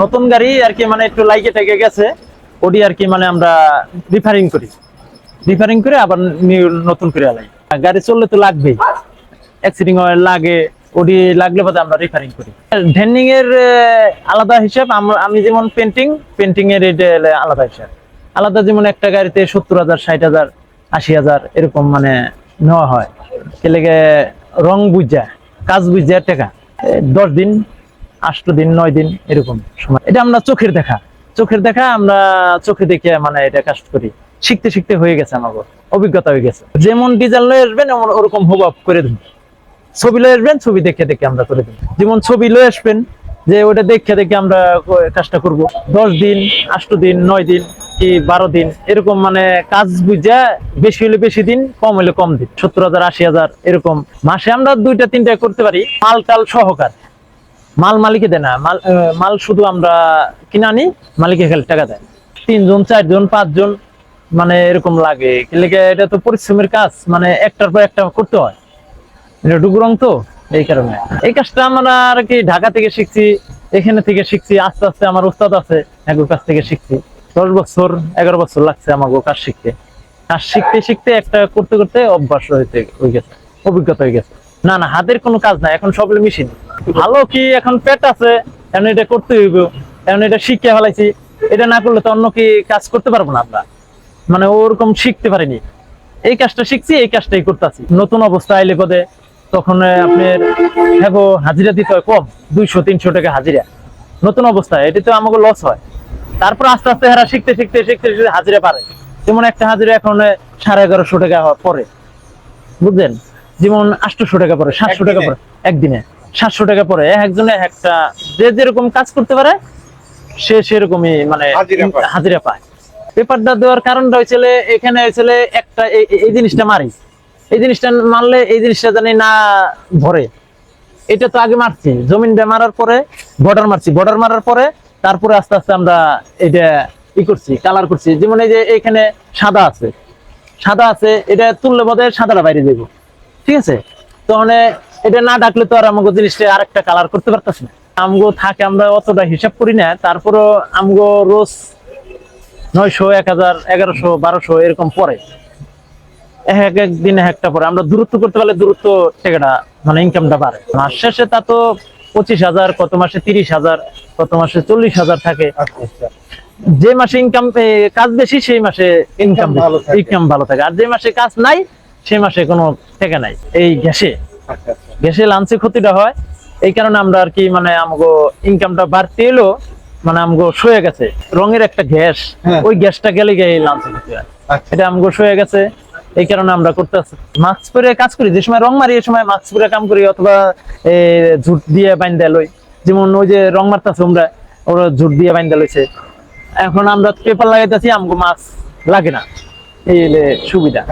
নতুন গাড়ি আর কি মানে একটু লাইকে টেকে গেছে ওটি আর কি মানে আমরা রিফারিং করি। রিফারিং করে আবার নতুন করে আলাই। গাড়ি চললে তো লাগবেই। অ্যাক্সিডিং লাগে, ওডি লাগলে বাদে আমরা রিফারিং করি। ডেন্ডিং এর আলাদা হিসাব, আমি যেমন পেন্টিং পেন্টিং এর আলাদা হিসাব। আলাদা যেমন একটা গাড়িতে সত্তর হাজার, ষাট হাজার, আশি হাজার এরকম মানে নেওয়া হয়। কেলেগে রং বুঝা, কাজ বুঝা টাকা। দশ দিন আষ্ট দিন, নয় দিন এরকম সময়। এটা আমরা চোখের দেখা। চোখের দেখা আমরা চোখে দেখে মানে এটা কাজ করি। শিখতে শিখতে হয়ে গেছে আমার অভিজ্ঞতা হয়ে গেছে। যেমন ডিজাইন লয়ে আসবেন ওরকম হুবাব করে দেবেন ছবি লয়ে আসবেন, ছবি দেখে দেখে আমরা করে দেবো। যেমন ছবি লয়ে আসবেন, যে ওটা দেখে দেখে আমরা কাজটা করব। দশ দিন, আষ্ট দিন, নয় দিন কি বারো দিন, এরকম মানে কাজ বুঝা বেশি হলে বেশি দিন, কম হলে কম দিন। সত্তর হাজার, আশি হাজার, এরকম। মাসে আমরা দুইটা, তিনটা করতে পারি মাল টাল সহকার। মাল মালিকে দেয় না। মাল মাল শুধু আমরা কিনে আনি, মালিকে খালি টাকা দেয়। তিনজন, চারজন, পাঁচজন মানে এরকম লাগে। এটা তো পরিশ্রমের কাজ মানে একটার পর একটা করতে হয়। এটা ডুগুরং তো, এই কারণে। এই কাজটা আমরা আর কি ঢাকা থেকে শিখছি, এখানে থেকে শিখছি, আস্তে আস্তে আমার উস্তাদ আছে একর কাছ থেকে শিখছি। দশ বছর, এগারো বছর লাগছে আমাকে কাজ শিখতে। কাজ শিখতে শিখতে একটা করতে করতে অভ্যাস হয়েছে হয়ে গেছে, অভিজ্ঞতা হয়ে গেছে। না না, হাতের কোনো কাজ নাই, এখন সব মেশিন। ভালো কি এখন পেট আছে এখন এটা করতে হইব এখন এটা শিখে ফেলাইছি, এটা না করলে তো অন্য কি কাজ করতে পারব না আমরা? মানে ওরকম শিখতে পারিনি। এই কাজটা শিখছি, এই কাজটাই করতেছি। নতুন অবস্থা আইলে পদে তখন আপনার হ্যাঁ হাজিরা দিতে হয় কম, দুইশো, তিনশো টাকা হাজিরা। নতুন অবস্থায় এটা তো আমাকে লস হয়। তারপর আস্তে আস্তে হারা শিখতে শিখতে শিখতে শিখতে হাজিরা পারে। যেমন একটা হাজিরা এখন সাড়ে এগারোশো টাকা পরে। বুঝলেন? যেমন আটশোশো টাকা পরে সাতশো টাকা পরে একদিনে? সাতশো টাকা পরে একজনে একটা যে যেরকম কাজ করতে পারে সে সেরকমই মানে হাজিরা পায়। পেপারটা দেওয়ার কারণটা হয়েছিল এখানে হয়েছিল একটা এই- জিনিসটা মারি। এই জিনিসটা মারলে এই জিনিসটা জানি না ধরে এটা তো আগে মারছি। জমিনটা মারার পরে বর্ডার মারছি। বর্ডার মারার পরে তারপরে আস্তে আস্তে আমরা এটা ই করছি কালার করছি। যেমন এই যে এখানে সাদা আছে। সাদা আছে এটা তুললে বোধ সাদাটা বাইরে যাব ঠিক আছে? তখন এটা না ডাকলে তো আর আমাকে জিনিসটা আরেকটা কালার করতে পারতেছি না। আমগো থাকে আমরা অতটা হিসাব করি না তারপরও আমগো রোজ নয়শো এক হাজার এগারোশো বারোশো এরকম পরে এক এক এক একটা পরে আমরা দূরত্ব করতে পারলে দূরত্ব টাকাটা মানে ইনকামটা বাড়ে। মাস শেষে তা তো পঁচিশ হাজার কত মাসে তিরিশ হাজার কত মাসে চল্লিশ হাজার থাকে। আচ্ছা আচ্ছা। যে মাসে ইনকাম কাজ বেশি সেই মাসে ইনকাম ইনকাম ভালো থাকে। আর যে মাসে কাজ নাই সেই মাসে কোনো টাকা নাই। এই গ্যাসে। আচ্ছা আচ্ছা। গ্যাসে লাঞ্চে ক্ষতিটা হয়। এই কারণে আমরা আর কি মানে আমাগো ইনকামটা বাড়তে এলো মানে আমগো সয়ে গেছে। রঙের একটা গ্যাস হ্যাঁ। ওই গ্যাসটা গেলে গিয়ে লাঞ্চে ক্ষতি হয়। আচ্ছা। এটা আমগো সয়ে গেছে। এই কারণে আমরা করতে মাস্ক পরে কাজ করি। যে সময় রং মারি এই সময় মাস্ক পরে কাম করি অথবা ঝুট দিয়ে বাইন্দা লই। যেমন ওই যে রং মারতাছে আমরা ওরা ঝুট দিয়ে বাইন্দা লইছে। এখন আমরা পেপার লাগাইতেছি আমগো মাস্ক লাগে না। এই সুবিধা।